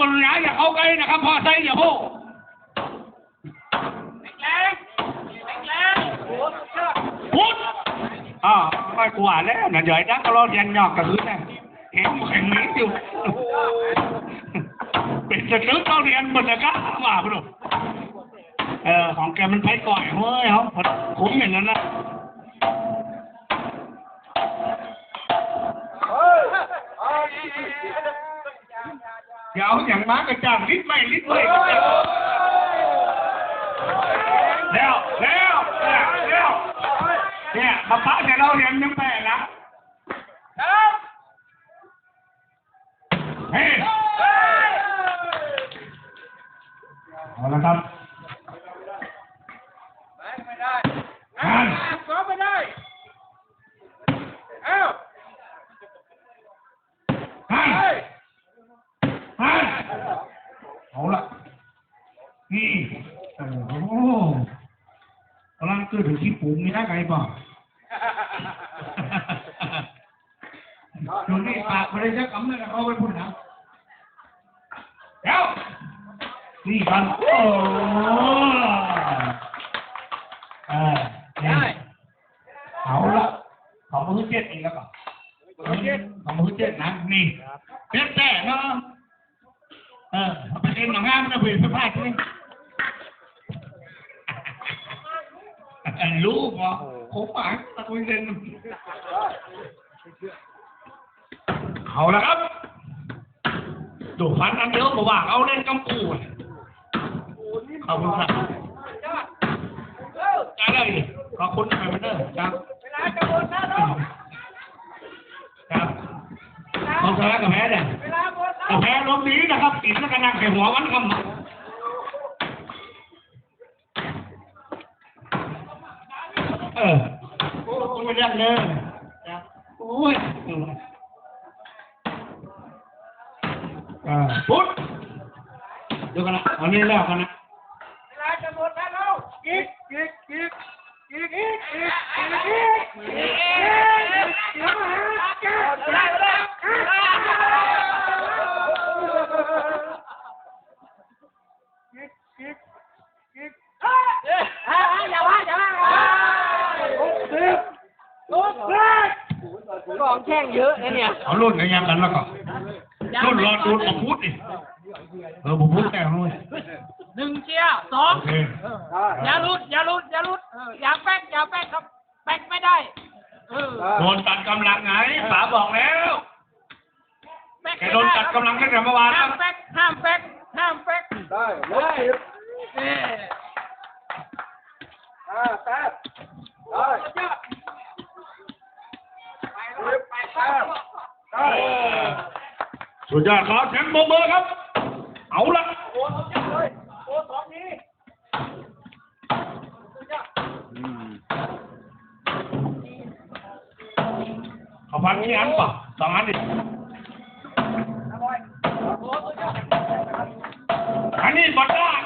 บนย้ายอย่าเข้าใกล้นะครับพ่อไส้อย่าโหพุทธอ่าไม่กลัวแล้วน่ะเดี๋ยวนะก็รอเรียนยอกกับพื้นนะเห็นแข่งนี้อยู่เป็นสตึกเราเรียนบนตะกะว่าพนุเออของแกมันไปก่อยเฮ้ยเขาคุ้มอย่างนั้นนะเดี๋ย วอย่างม้ากระจ่างลิดไม่ลิดเลยแล้วแล้วแล้วแล้วเนี่ยพระพระเนี่ยเราเรียนยังแปลนะเฮ้ยเอาละครับอ่าน ซ้อมไม่ได้ เอ้า อ่าน เฮ้ย อ่านเอาละ นี่โอ้โหกำลังเกิดถึงที่ปุ๋งนี่นะไงบ่ตรงนี้ปากไม่ได้ใช้คำเลยนะเขาไปพูดนะเดี๋ยวนี่กันโอ้เออนี่เอาละขอมือเจ็ดอีกแล้วก็ขอมือเจ็ดนะนี่เจ็ดแต่เนาะเออเอาไปเล่นหนังงามนะเพื่อนพลาดเล ยรู้ป่ะผมหมายตะกุยเล่นเอาละครับ ดูพันอันเดียวมาว่าเอาเล่นกำปูอะขอบคุณครับจ้าเลยขอบคุณไปมันเด้อครับเวลาจะหมดแล้วเนาะครับขอบคุณกับแพ้เนี่ยเวลาหมดแล้วกับแพ้ล้มดีนะครับติดแล้วกันนั่งแข่หัววันคำ เออโอ้ยไม่เรื่องเลยครับโอ้ยอ่าพุทธดูกันนะวันนี้แล้วกันนะเวลาจะหมดแล้วอีกิ๊กกิ๊กกิ๊กกิ๊กกิ๊กกิ๊กกกิ๊กเดี๋ยวมาหาแกได้ได้กิ๊กกิ๊กกิ๊กอย่าว่าอย่าว่าห กสิบหกสิบกองแช่งเยอะนะเนี่ยเอารุ่นกันยังกันแล้วก็รุ่นรอดูผมพูดดิเออผมพูดแต่นู้นหนึ่งเชียร์สองโอเคอย่าหลุดอย่าหลุดอย่าหลุดเอออย่าแป๊กอย่าแป๊กครับแป๊กไม่ได้เออโดนตัดกำลังไงป๋าบอกแล้วแป๊กแกไม่โดนได้ตัดกำลังตั้งแต่เมื่อวานห้าแล้วมแป๊กห้ามแป๊กห้ามแป๊กได้หกสิบเออห้าแปดได้ สุดยอดครับแชมป์โมเบอร์ครับ เอาละเขาพันนี้อันป่ะสองอันดิอันนี้บัตรได้